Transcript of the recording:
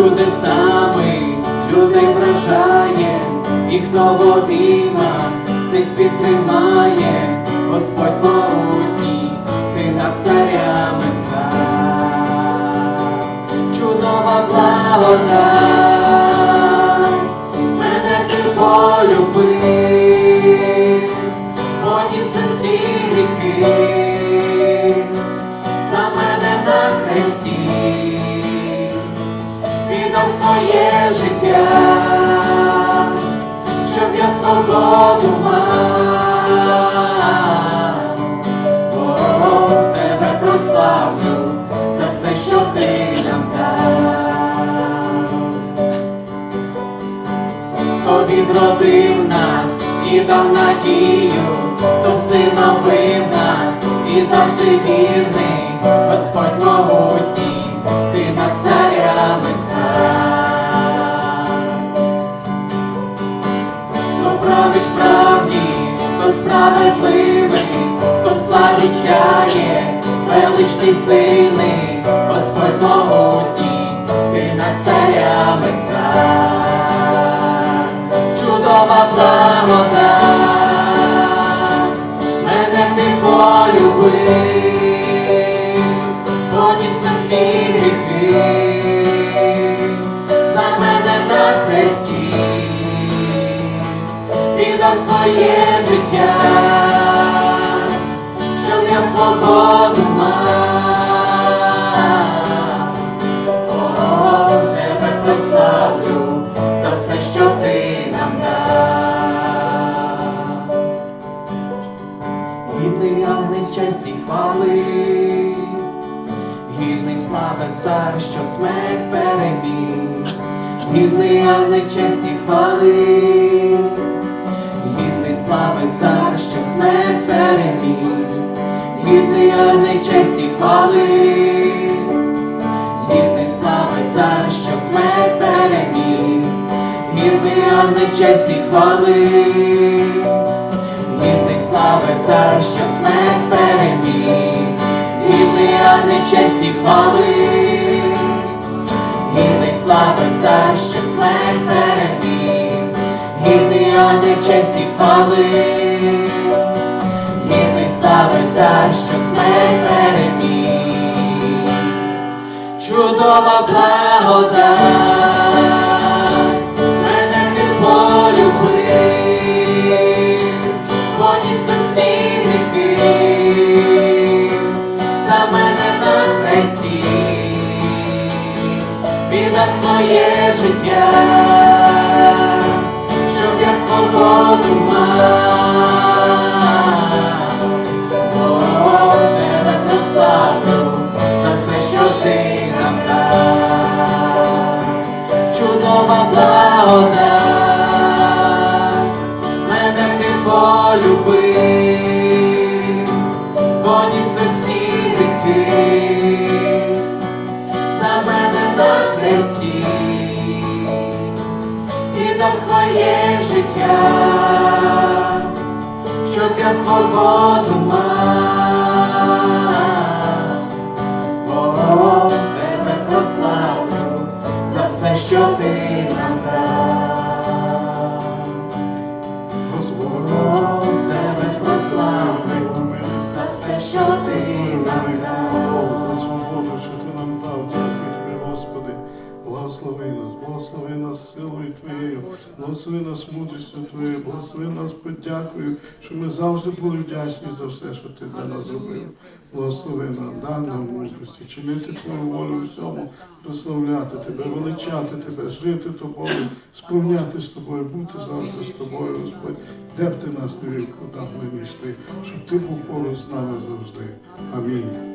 чудесами людей вражає, і хто в обіймах цей світ тримає, Господь могутній, ти над царями цар. Чудова благодать, мене ти полюбив, поніс усі гріхи, все, що ти нам дав. Хто відродив нас і дав надію, хто всиновив нас і завжди вірний, Господь могутній, сяє, величний сильний, Господь могутній, ти над царями цар. Чудова благодать, мене ти полюбив, поніс усі гріхи, за мене на хресті віддав своє слави цар, що смерть переміг, гідний ягни честі хвали. Гідний слави цар, що смерть переміг, гідний огни честі хвали, гідний слави цар, що смерть переміг, гідний огни честі хвали, гідний слави цар, що смерть переміг, честі хвали, гідний слави цар, що смерть переміг, гідний огни честі хвали, гідний слави цар, що смерть переміг. Чудова благодать, мене ти полюбив, своє життя, щоб я свободу мав. О, тебе прославлю за все, що ти нам. Чудова благодать, мене ти полюбив, поніс усі гріхи, життя щоб я свободу мав. Бо тебе прославлю за все, що ти благослови нас мудрістю Твоєю, благослови нас подякою, що ми завжди були вдячні за все, що Ти для нас зробив. Благослови нам, дай нам мудрості, чинити Твою волю всьому, прославляти Тебе, величати Тебе, жити Тобою, сповняти з Тобою, бути завжди з Тобою, Господь. Де б ти нас не б ми йшли, щоб Ти був поруч з нами завжди. Амінь.